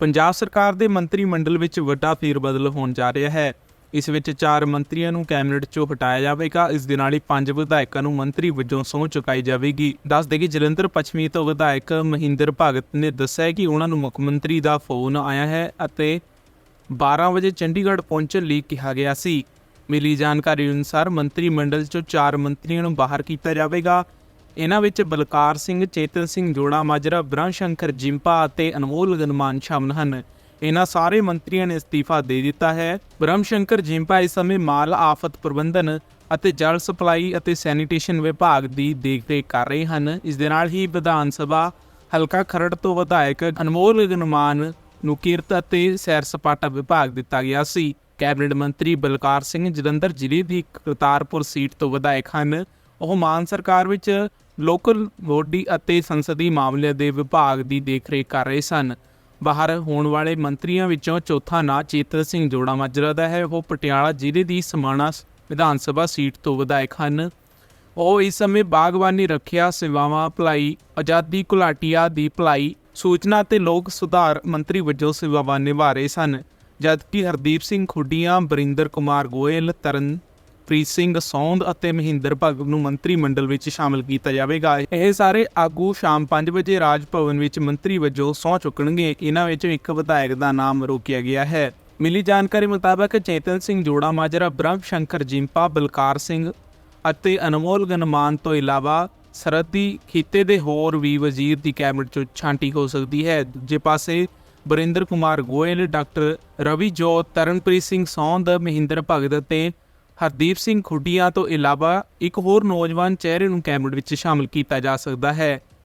ਪੰਜਾਬ ਸਰਕਾਰ ਦੇ ਮੰਤਰੀ ਮੰਡਲ ਵਿੱਚ ਵੱਡਾ ਫੇਰਬਦਲ ਹੋਣ ਜਾ ਰਿਹਾ ਹੈ। ਇਸ ਵਿੱਚ ਚਾਰ ਮੰਤਰੀਆਂ ਨੂੰ ਕੈਬਨਿਟ 'ਚੋਂ ਹਟਾਇਆ ਜਾਵੇਗਾ। ਇਸ ਦੇ ਨਾਲ ਹੀ ਪੰਜ ਵਿਧਾਇਕਾਂ ਨੂੰ ਮੰਤਰੀ ਵਜੋਂ ਸਹੁੰ ਚੁਕਾਈ ਜਾਵੇਗੀ। ਦੱਸ ਦੇ ਕਿ ਜਲੰਧਰ ਪੱਛਮੀ ਤੋਂ ਵਿਧਾਇਕ ਮਹਿੰਦਰ ਭਗਤ ਨੇ ਦੱਸਿਆ ਕਿ ਉਹਨਾਂ ਨੂੰ ਮੁੱਖ ਮੰਤਰੀ ਦਾ ਫੋਨ ਆਇਆ ਹੈ ਅਤੇ 12 ਵਜੇ ਚੰਡੀਗੜ੍ਹ ਪਹੁੰਚਣ ਲਈ ਕਿਹਾ ਗਿਆ ਸੀ। ਮਿਲੀ ਜਾਣਕਾਰੀ ਅਨੁਸਾਰ ਮੰਤਰੀ ਮੰਡਲ 'ਚੋਂ ਚਾਰ ਮੰਤਰੀਆਂ ਨੂੰ ਬਾਹਰ ਕੀਤਾ ਜਾਵੇਗਾ। ਇਹਨਾਂ ਵਿੱਚ ਬਲਕਾਰ ਸਿੰਘ, ਚੇਤਨ ਸਿੰਘ, ਜੋੜਾ ਮਾਜਰਾ ਬ੍ਰਹਮ ਸ਼ੰਕਰ ਜਿੰਪਾ ਅਤੇ ਅਨਮੋਲ ਗਨਮਾਨ ਸ਼ਾਮਲ ਹਨ। ਇਹਨਾਂ ਸਾਰੇ ਮੰਤਰੀਆਂ ਨੇ ਅਸਤੀਫਾ ਦੇ ਦਿੱਤਾ ਹੈ। ਬ੍ਰਹਮ ਸ਼ੰਕਰ ਜਿੰਪਾ ਇਸ ਸਮੇਂ ਮਾਲ ਆਫਤ ਪ੍ਰਬੰਧਨ ਅਤੇ ਜਲ ਸਪਲਾਈ ਅਤੇ ਸੈਨੀਟੇਸ਼ਨ ਵਿਭਾਗ ਦੀ ਦੇਖਰੇਖ ਕਰ ਰਹੇ ਹਨ। ਇਸ ਦੇ ਨਾਲ ਹੀ ਵਿਧਾਨ ਸਭਾ ਹਲਕਾ ਖਰੜ ਤੋਂ ਵਿਧਾਇਕ ਅਨਮੋਲ ਗਨਮਾਨ ਨੂੰ ਕਿਰਤ ਅਤੇ ਸੈਰ ਸਪਾਟਾ ਵਿਭਾਗ ਦਿੱਤਾ ਗਿਆ ਸੀ। ਕੈਬਨਿਟ ਮੰਤਰੀ ਬਲਕਾਰ ਸਿੰਘ ਜਲੰਧਰ ਜ਼ਿਲ੍ਹੇ ਦੀ ਕਰਤਾਰਪੁਰ ਸੀਟ ਤੋਂ ਵਿਧਾਇਕ ਹਨ। ਉਹ ਮਾਨ ਸਰਕਾਰ ਵਿੱਚ ਲੋਕਲ ਬੋਡੀ ਅਤੇ ਸੰਸਦੀ ਮਾਮਲਿਆਂ ਦੇ ਵਿਭਾਗ ਦੀ ਦੇਖਰੇਖ ਕਰ ਰਹੇ ਸਨ। ਬਾਹਰ ਹੋਣ ਵਾਲੇ ਮੰਤਰੀਆਂ ਵਿੱਚੋਂ ਚੌਥਾ ਨਾਂ ਚੇਤਨ ਸਿੰਘ ਜੋੜਾ ਮਾਜਰਾ ਦਾ ਹੈ। ਉਹ ਪਟਿਆਲਾ ਜ਼ਿਲ੍ਹੇ ਦੀ ਸਮਾਣਾ ਵਿਧਾਨ ਸਭਾ ਸੀਟ ਤੋਂ ਵਿਧਾਇਕ ਹਨ। ਉਹ ਇਸ ਸਮੇਂ ਬਾਗਬਾਨੀ ਰੱਖਿਆ ਸੇਵਾਵਾਂ, ਭਲਾਈ, ਆਜ਼ਾਦੀ ਘੁਲਾਟੀਆ ਦੀ ਭਲਾਈ, ਸੂਚਨਾ ਤੇ ਲੋਕ ਸੁਧਾਰ ਮੰਤਰੀ ਵਜੋਂ ਸੇਵਾਵਾਂ ਨਿਭਾ ਰਹੇ ਸਨ। ਜਦਕਿ ਹਰਦੀਪ ਸਿੰਘ ਖੁੱਡੀਆਂ, ਬਰਿੰਦਰ ਕੁਮਾਰ ਗੋਇਲ, ਤਰਨ ਪ੍ਰੀਤ ਸਿੰਘ ਸੌਂਦ ਅਤੇ ਮਹਿੰਦਰ ਭਗਤ ਨੂੰ ਮੰਤਰੀ ਮੰਡਲ ਵਿੱਚ ਸ਼ਾਮਲ ਕੀਤਾ ਜਾਵੇਗਾ। ਇਹ ਸਾਰੇ ਆਗੂ ਸ਼ਾਮ 5 ਵਜੇ ਰਾਜ ਭਵਨ ਵਿੱਚ ਮੰਤਰੀ ਵਜੋਂ ਸਹੁੰ ਚੁੱਕਣਗੇ। ਇਹਨਾਂ ਵਿੱਚ ਇੱਕ ਵਿਧਾਇਕ ਦਾ ਨਾਮ ਰੋਕਿਆ ਗਿਆ ਹੈ। ਮਿਲੀ ਜਾਣਕਾਰੀ ਮੁਤਾਬਕ ਚੇਤਨ ਸਿੰਘ ਜੋੜਾ, ਮਾਜਰਾ ਬ੍ਰਹਮ ਸ਼ੰਕਰ, ਜਿੰਪਾ, ਬਲਕਾਰ ਸਿੰਘ ਅਤੇ ਅਨਮੋਲ ਗਨਮਾਨ ਤੋਂ ਇਲਾਵਾ ਸਰਹੱਦੀ ਖਿੱਤੇ ਦੇ ਹੋਰ ਵੀ ਵਜ਼ੀਰ ਦੀ ਕੈਬਨਿਟ ਚੋਂ ਛਾਂਟੀ ਹੋ ਸਕਦੀ ਹੈ। ਦੂਜੇ ਪਾਸੇ ਬਰਿੰਦਰ ਕੁਮਾਰ ਗੋਇਲ, ਡਾਕਟਰ ਰਵੀ ਜੋਤ, ਤਰਨਪ੍ਰੀਤ ਸਿੰਘ ਸੌਂਦ, ਮਹਿੰਦਰ ਭਗਤ ਅਤੇ ਹਰਦੀਪ ਸਿੰਘ ਖੁੱਡੀਆਂ ਤੋਂ ਇਲਾਵਾ ਇੱਕ ਹੋਰ ਨੌਜਵਾਨ ਚਿਹਰੇ ਨੂੰ ਕੈਬਨਿਟ ਵਿੱਚ ਸ਼ਾਮਲ ਕੀਤਾ ਜਾ ਸਕਦਾ ਹੈ।